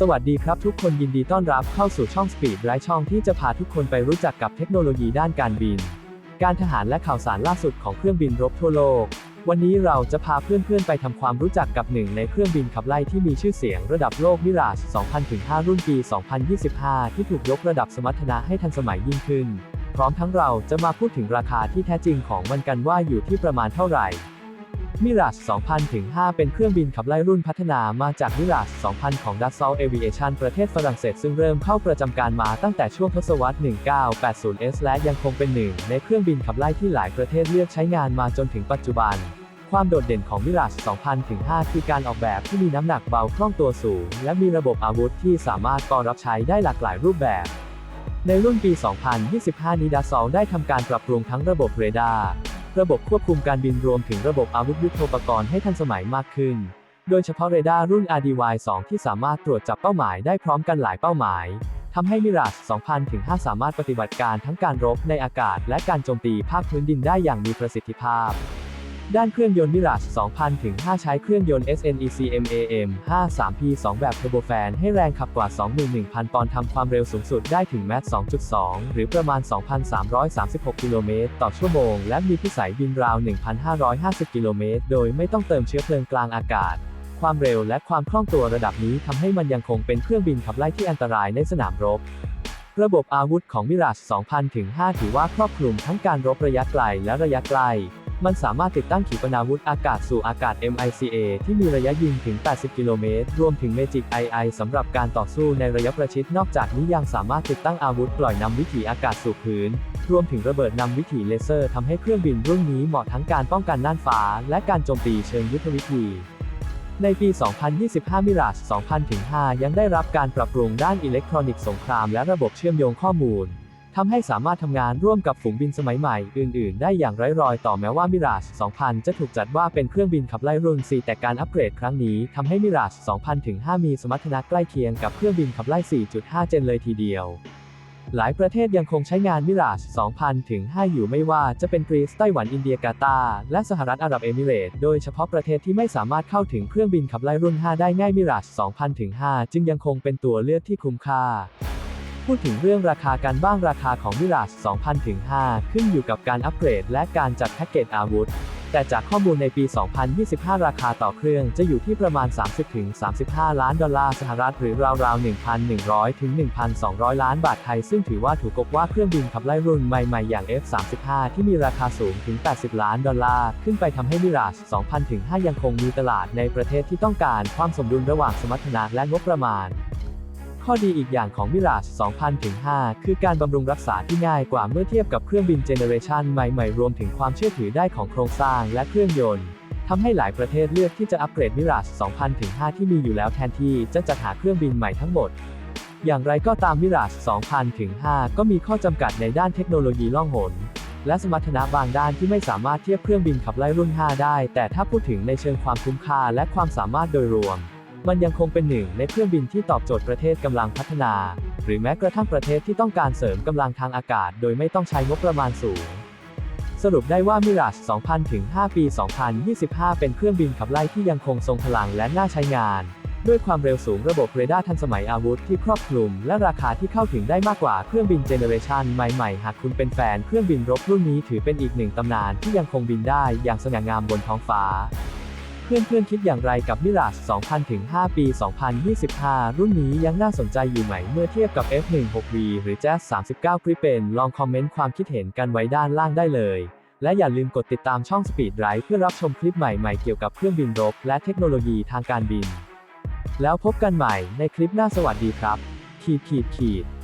สวัสดีครับทุกคนยินดีต้อนรับเข้าสู่ช่อง Speed ไร้ช่องที่จะพาทุกคนไปรู้จักกับเทคโนโลยีด้านการบิน การทหารและข่าวสารล่าสุดของเครื่องบินรบทั่วโลก วันนี้เราจะพาเพื่อนๆไปทำความรู้จักกับหนึ่งในเครื่องบินขับไล่ที่มีชื่อเสียงระดับโลกมิราช2005รุ่นปี 2025 ที่ถูกยกระดับสมรรถนะให้ทันสมัยยิ่งขึ้น พร้อมทั้งเราจะมาพูดถึงราคาที่แท้จริงของมันกันว่าอยู่ที่ประมาณเท่าไหร่ มิราช2000-5เป็นเครื่องบินขับไล่รุ่นพัฒนามาจากมิราช2000 ของ Dassault Aviation ประเทศฝรั่งเศส ซึ่งเริ่มเข้าประจำการมาตั้งแต่ช่วงทศวรรษ 1980s และยังคงเป็นหนึ่งในเครื่องบินขับไล่ที่หลายประเทศเลือกใช้งานมาจนถึงปัจจุบัน ความโดดเด่นของมิราช2000-5คือการออกแบบที่มีน้ำหนักเบาคล่องตัวสูง และมีระบบอาวุธที่สามารถกอรับใช้ได้หลากหลายรูปแบบ ในรุ่นปี 2025 นี้ดัสซอลได้ทำการปรับปรุงทั้งระบบเรดาร์ ระบบควบคุมการบินรวมถึงระบบอาวุธยุทโธปกรณ์ให้ทันสมัยมากขึ้น โดยเฉพาะเรดาร์รุ่น RDY-2 ที่สามารถตรวจจับเป้าหมายได้พร้อมกันหลายเป้าหมายทำให้มิราส2000-5สามารถปฏิบัติการทั้งการรบในอากาศและการโจมตีภาคพื้นดินได้อย่างมีประสิทธิภาพ ด้านเครื่องยนต์มิราช2000-5ใช้เครื่องยนต์ SNEC MAM 53P2 แบบเทอร์โบแฟนให้แรงขับกว่า 21,000 ปอนด์ทำความเร็วสูงสุดได้ถึงแมต2.2 หรือประมาณ 2,336 กิโลเมตรต่อชั่วโมง และมีพิสัยบินราว 1,550 กิโลเมตร โดยไม่ต้องเติมเชื้อเพลิงกลางอากาศ ความเร็วและความคล่องตัวระดับนี้ทำให้มันยังคงเป็นเครื่องบินขับไล่ที่อันตรายในสนามรบระบบอาวุธของมิราช2000-5ถือว่าครอบคลุมทั้งการรบระยะไกลและระยะไกล มันสามารถติดตั้งขีปนาวุธอากาศสู่อากาศ MICA ที่มีระยะยิงถึง 80 กิโลเมตร รวมถึง Magic II สำหรับการต่อสู้ในระยะประชิด นอกจากนี้ยังสามารถติดตั้งอาวุธปล่อยนำวิถีอากาศสู่พื้น รวมถึงระเบิดนำวิถีเลเซอร์ทำให้เครื่องบินรุ่นนี้เหมาะทั้งการป้องกันน่านฟ้า และการโจมตีเชิงยุทธวิธีในปี 2025มิราช2000-5 ยังได้รับการปรับปรุงด้านอิเล็กทรอนิกส์สงครามและระบบเชื่อมโยงข้อมูล ทำให้สามารถทำงานร่วมกับฝูงบินสมัยใหม่อื่น ๆ ได้อย่างไร้รอยต่อแม้ว่ามิราช2000 จะถูกจัดว่าเป็นเครื่องบินขับไล่รุ่น 4 แต่การอัปเกรดครั้งนี้ทำให้มิราช2000-5มีสมรรถนะใกล้เคียงกับเครื่องบินขับไล่ 4.5 เจนเลยทีเดียวหลายประเทศยังคงใช้งานมิราช2000-5อยู่ไม่ว่าจะเป็นกรีซไต้หวันอินเดียกาตาร์และสหรัฐอาหรับเอมิเรตโดยเฉพาะประเทศที่ไม่สามารถเข้าถึงเครื่องบินขับไล่รุ่น 5 ได้ง่ายมิราช2000-5จึงยังคงเป็นตัวเลือกที่คุ้มค่า พูดถึงเรื่องราคากันบ้างราคาของมิราช2000-5ขึ้นอยู่กับการอัปเกรด และการจัดแพ็กเกจอาวุธ แต่จากข้อมูลในปี 2025 ราคาต่อเครื่องจะอยู่ที่ประมาณ 30-35 ล้านดอลลาร์สหรัฐหรือราวๆ 1,100 ถึง 1,200 ล้านบาทไทย ซึ่งถือว่าถูกกว่าเครื่องบินขับไล่รุ่นใหม่ๆ อย่าง F-35 ที่มีราคาสูงถึง 80 ล้านดอลลาร์ขึ้นไปทำให้มิราช2000-5ยังคงมีตลาดในประเทศที่ต้องการความสมดุลระหว่างสมรรถนะและงบประมาณ ข้อดีอีกอย่างของมิราช2000-5 คือการบำรุงรักษาที่ง่ายกว่าเมื่อเทียบกับเครื่องบินเจเนเรชันใหม่ๆ รวมถึงความเชื่อถือได้ของโครงสร้างและเครื่องยนต์ทำให้หลายประเทศเลือกที่จะอัปเกรดมิราช2000-5 ที่มีอยู่แล้วแทนที่จะจัดหาเครื่องบินใหม่ทั้งหมด อย่างไรก็ตามมิราช2000-5 ก็มีข้อจำกัดในด้านเทคโนโลยีล่องหนและสมรรถนะบางด้านที่ไม่สามารถเทียบเครื่องบินขับไล่รุ่น 5 ได้ แต่ถ้าพูดถึงในเชิงความคุ้มค่าและความสามารถโดยรวม มันยังคงเป็นหนึ่งในเครื่องบินที่ตอบโจทย์ประเทศกำลังพัฒนา หรือแม้กระทั่งประเทศที่ต้องการเสริมกำลังทางอากาศ โดยไม่ต้องใช้งบประมาณสูง สรุปได้ว่ามิราช2000 ถึง 5 ปี 2025 เป็นเครื่องบินขับไล่ที่ยังคงทรงพลังและน่าใช้งาน ด้วยความเร็วสูงระบบเรดาร์ทันสมัยอาวุธที่ครอบคลุม และราคาที่เข้าถึงได้มากกว่าเครื่องบินเจเนเรชันใหม่ๆ หากคุณเป็นแฟนเครื่องบินรบรุ่นนี้ถือเป็นอีกหนึ่งตำนานที่ยังคงบินได้อย่างสง่างามบนท้องฟ้า เพื่อนๆคิดอย่างไรกับมิราช2000ถึง5ปี 2025 รุ่นนี้ยังน่าสนใจอยู่ไหมเมื่อเทียบกับ F16V หรือ Jazz 39 Gripen ลองคอมเมนต์ความคิดเห็นกันไว้ด้านล่างได้เลย และอย่าลืมกดติดตามช่อง Speed Drive เพื่อรับชมคลิปใหม่ๆเกี่ยวกับเครื่องบินรบ และเทคโนโลยีทางการบิน แล้วพบกันใหม่ในคลิปหน้าสวัสดีครับ ขีดขีดขีด